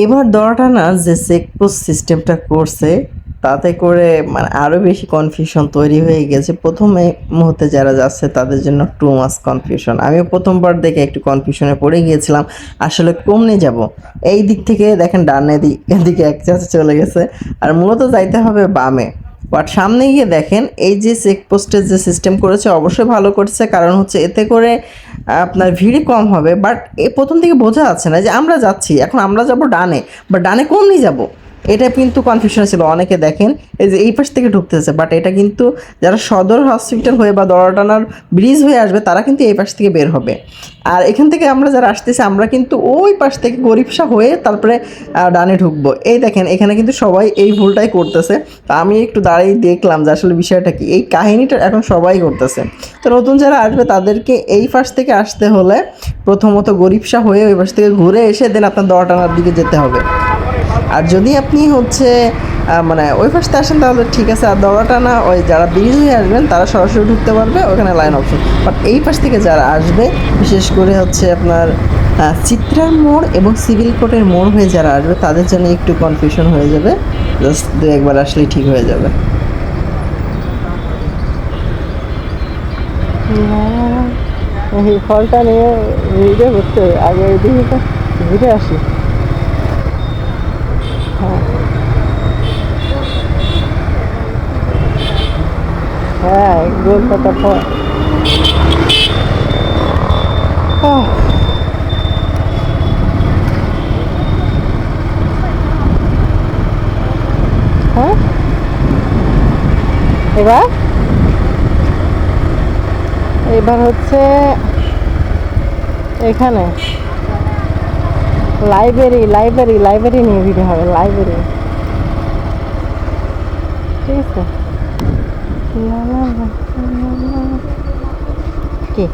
এবার দড়াটা না যে চেকপোস্ট সিস্টেমটা করছে, তাতে করে মানে আরও বেশি কনফিউশন তৈরি হয়ে গেছে। প্রথমে মুহূর্তে যারা যাচ্ছে তাদের জন্য টু মাস কনফিউশন আমিও প্রথমবার দেখে একটু কনফিউশনে পড়ে গিয়েছিলাম, আসলে কমনে যাব? এই দিক থেকে দেখেন ডানে দিক এক চাষে চলে গেছে। আর মূলত যাইতে হবে বামে। বাট সামনে গিয়ে দেখেন, এই যে চেকপোস্টের যে সিস্টেম করেছে, অবশ্যই ভালো করছে। কারণ হচ্ছে এতে করে আপনার ভিড় কম হবে বাট এ প্রথম থেকে বোঝা যাচ্ছে না যে আমরা যাচ্ছি, এখন আমরা যাব ডানে বা ডানে কমনি যাব? এটা কিন্তু কনফিউশন ছিল, অনেকে দেখেন, এই যে এই পাশ থেকে ঢুকতেছে বাট এটা কিন্তু যারা সদর হসপিটাল হয়ে বা দড়াটানার ব্রিজ হয়ে আসবে, তারা কিন্তু এই পাশ থেকে বের হবে। আর এখান থেকে আমরা যারা আসতেছি, আমরা কিন্তু ওই পাশ থেকে গরিবসা হয়ে তারপরে ডানে ঢুকবো। এই দেখেন, এখানে কিন্তু সবাই এই ভুলটাই করতেছে। তো আমি একটু দাঁড়িয়ে দেখলাম যে আসলে বিষয়টা কি। এই কাহিনীটা এখন সবাই করতেছে। তো নতুন যারা আসবে, তাদেরকে এই পাশ থেকে আসতে হলে প্রথমত গরিবসা হয়ে ওই পাশ থেকে ঘুরে এসে দেন আপনার দড়াটানার দিকে যেতে হবে। আর যদি আপনি হচ্ছে মানে ওই পাশে আসেন, তাহলে ঠিক আছে, আর দড়াটা না, ওই যারা ব্রিজ হয়ে আসবেন, তারা সরাসরি ঢুকতে পারবে, ওখানে লাইন অপশন বাট এই পাশ থেকে যারা আসবে, বিশেষ করে হচ্ছে আপনার চিত্রার মোড় এবং সিভিল কোর্টের মোড় হয়ে যারা আসবে, তাদের জন্য একটু কনফিউশন হয়ে যাবে জাস্ট দু একবার আসলেই ঠিক হয়ে যাবে এই ফলটা নিয়ে ভিডিও করতে হবে। আগে এদিকে ঘুরে আসি হ্যাঁ হ্যাঁ গোল পাতা ফল। হ্যাঁ? এবার? এবার হচ্ছে এখানে। লাইব্রেরি লাইব্রেরি লাইব্রেরি নিয়ে দিতে হবে লাইব্রেরি ঠিক আছে। কি।